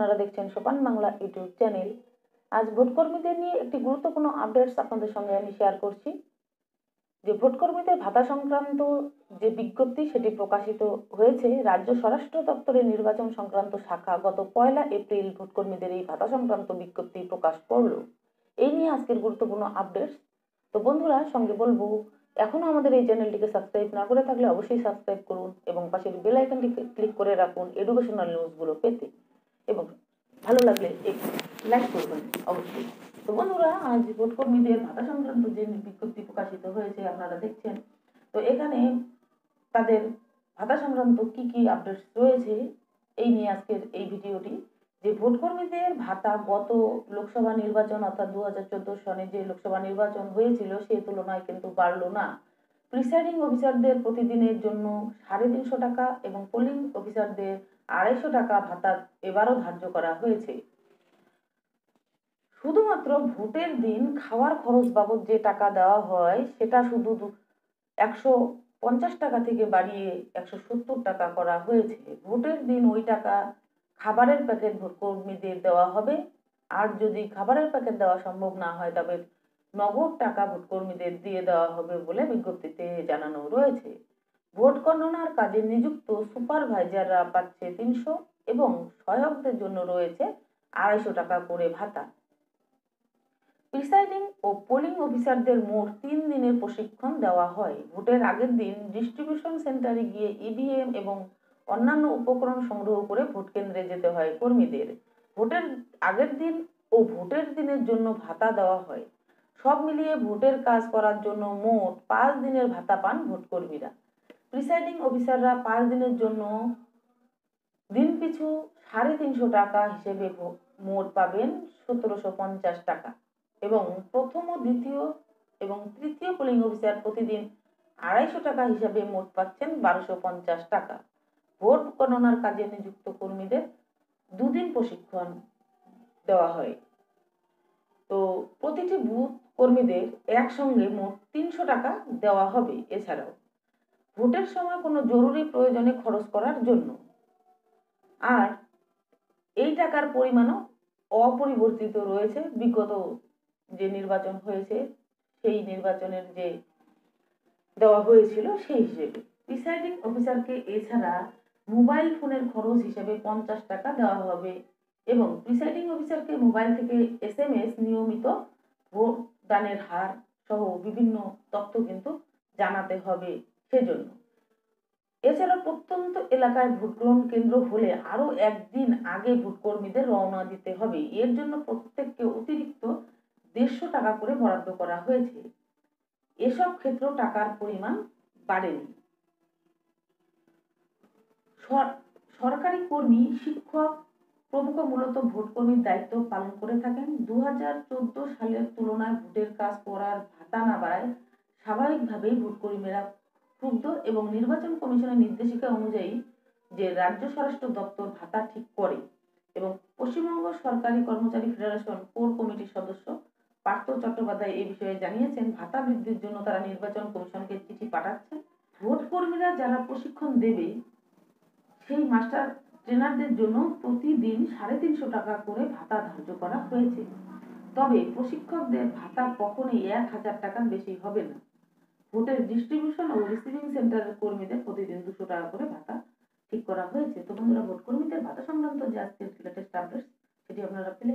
আপনারা দেখছেন সোপান বাংলা ইউটিউব চ্যানেল। আজ ভোটকর্মীদের নিয়ে একটি গুরুত্বপূর্ণ আপডেটস আপনাদের সঙ্গে আমি শেয়ার করছি। যে ভোটকর্মীদের ভাতা সংক্রান্ত যে বিজ্ঞপ্তি, সেটি প্রকাশিত হয়েছে রাজ্য স্বরাষ্ট্র দপ্তরের নির্বাচন সংক্রান্ত শাখা। গত পয়লা এপ্রিল ভোটকর্মীদের এই ভাতা সংক্রান্ত বিজ্ঞপ্তি প্রকাশ করল এই নিয়ে আজকের গুরুত্বপূর্ণ আপডেটস তো বন্ধুরা, সঙ্গে বলব এখনও আমাদের এই চ্যানেলটিকে সাবস্ক্রাইব না করে থাকলে অবশ্যই সাবস্ক্রাইব করুন এবং পাশের বেল আইকনটিকে ক্লিক করে রাখুন এডুকেশনাল নিউজগুলো পেতে। এবং ভালো লাগলে লাইক করবেন, অবশ্যই। তো বন্ধুরা, আজ ভোটকর্মীদের ভাতা সংক্রান্ত যে বিজ্ঞপ্তি প্রকাশিত হয়েছে, আপনারা দেখছেন। তো এখানে তাদের ভাতা সংক্রান্ত কি কি আপডেটস রয়েছে, এই নিয়ে আজকের এই ভিডিওটি। যে ভোটকর্মীদের ভাতা গত লোকসভা নির্বাচন অর্থাৎ দু হাজার চোদ্দ সনে যে লোকসভা নির্বাচন হয়েছিল সেই তুলনায় কিন্তু বাড়লো না। প্রিসাইডিং অফিসারদের প্রতিদিনের জন্য সাড়ে তিনশো টাকা এবং পোলিং অফিসারদের আড়াইশো টাকা ভাতা এবারও ধার্য করা হয়েছে। শুধুমাত্র ভোটের দিন খাওয়ার খরচ বাবদ যে টাকা দেওয়া হয়, সেটা শুধু একশো পঞ্চাশ টাকা থেকে বাড়িয়ে একশো সত্তর টাকা করা হয়েছে। ভোটের দিন ওই টাকা খাবারের প্যাকেট ভোটকর্মীদের দেওয়া হবে। আর যদি খাবারের প্যাকেট দেওয়া সম্ভব না হয়, তবে নগদ টাকা ভোটকর্মীদের দিয়ে দেওয়া হবে বলে বিজ্ঞপ্তিতে জানানো রয়েছে। ভোট গণনার কাজে নিযুক্ত সুপারভাইজাররা পাচ্ছে তিনশো এবং সহায়কদের জন্য রয়েছে আড়াইশো টাকা করে ভাতা। প্রিসাইডিং ও পোলিং অফিসারদের মোট তিন দিনের প্রশিক্ষণ দেওয়া হয়। ভোটের আগের দিন ডিস্ট্রিবিউশন সেন্টারে গিয়ে ইভিএম এবং অন্যান্য উপকরণ সংগ্রহ করে ভোট কেন্দ্রে যেতে হয় কর্মীদের। ভোটের আগের দিন ও ভোটের দিনের জন্য ভাতা দেওয়া হয়। সব মিলিয়ে ভোটের কাজ করার জন্য মোট পাঁচ দিনের ভাতা পান ভোটকর্মীরা প্রিসাইডিং অফিসাররা পাঁচ দিনের জন্য দিন পিছু সাড়ে তিনশো টাকা হিসেবে মোট পাবেন সতেরোশো পঞ্চাশ টাকা। এবং প্রথম ও দ্বিতীয় এবং তৃতীয় পোলিং অফিসার প্রতিদিন আড়াইশো টাকা হিসাবে মোট পাচ্ছেন বারোশো পঞ্চাশ টাকা। ভোট গণনার কাজে নিযুক্ত কর্মীদের দুদিন প্রশিক্ষণ দেওয়া হয়। তো প্রতিটি বুথ কর্মীদের একসঙ্গে মোট তিনশো টাকা দেওয়া হবে এছাড়াও। ভোটের সময় কোনো জরুরি প্রয়োজনে খরচ করার জন্য। আর এই টাকার পরিমাণও অপরিবর্তিত রয়েছে। বিগত যে নির্বাচন হয়েছে, সেই নির্বাচনের যে দেওয়া হয়েছিল সেই হিসেবে। প্রিসাইডিং অফিসারকে এছাড়া মোবাইল ফোনের খরচ হিসেবে পঞ্চাশ টাকা দেওয়া হবে এবং প্রিসাইডিং অফিসারকে মোবাইল থেকে এস এম এস নিয়মিত ভোট দানের হার সহ বিভিন্ন তথ্য কিন্তু জানাতে হবে। সেজন্য। এছাড়া প্রত্যন্ত এলাকায় ভোট গ্রহণ কেন্দ্র হলে আরও একদিন আগে ভোটকর্মীদের রওনা দিতে হবে। এর জন্য প্রত্যেককে অতিরিক্ত দেড়শো টাকা করে বরাদ্দ করা হয়েছে। এসব ক্ষেত্রেও টাকার পরিমাণ বাড়েনি। সরকারি কর্মী, শিক্ষক প্রমুখ মূলত ভোটকর্মীর দায়িত্ব পালন করে থাকেন। দু হাজার চোদ্দ সালের তুলনায় ভোটের কাজ করার ভাতা না বাড়ায় স্বাভাবিকভাবেই ভোটকর্মীরা ক্ষুব্ধ এবং নির্বাচন কমিশনের নির্দেশিকা অনুযায়ী যে রাজ্য স্বরাষ্ট্র দপ্তর ভাতা ঠিক করে এবং পশ্চিমবঙ্গ সরকারি কর্মচারী ফেডারেশন কোর কমিটির সদস্য পার্থ চট্টোপাধ্যায় এই বিষয়ে জানিয়েছেন, ভাতা বৃদ্ধির জন্য তারা নির্বাচন কমিশনকে চিঠি পাঠাচ্ছেন ভোট কর্মীরা যারা প্রশিক্ষণ দেবে, সেই মাস্টার ট্রেনারদের জন্য প্রতিদিন সাড়ে তিনশো টাকা করে ভাতা ধার্য করা হয়েছে। তবে প্রশিক্ষকদের ভাতা কখনোই এক হাজার টাকার বেশি হবে না। ভোটের ডিস্ট্রিবিউশন ও রিসিভিং সেন্টারের কর্মীদের প্রতিদিন দুশো টাকা করে ভাতা ঠিক করা হয়েছে। তো বন্ধুরা ভোট কর্মীদের ভাতা সংক্রান্ত যে আজকের লেটেস্ট আপডেট সেটি আপনারা পেলে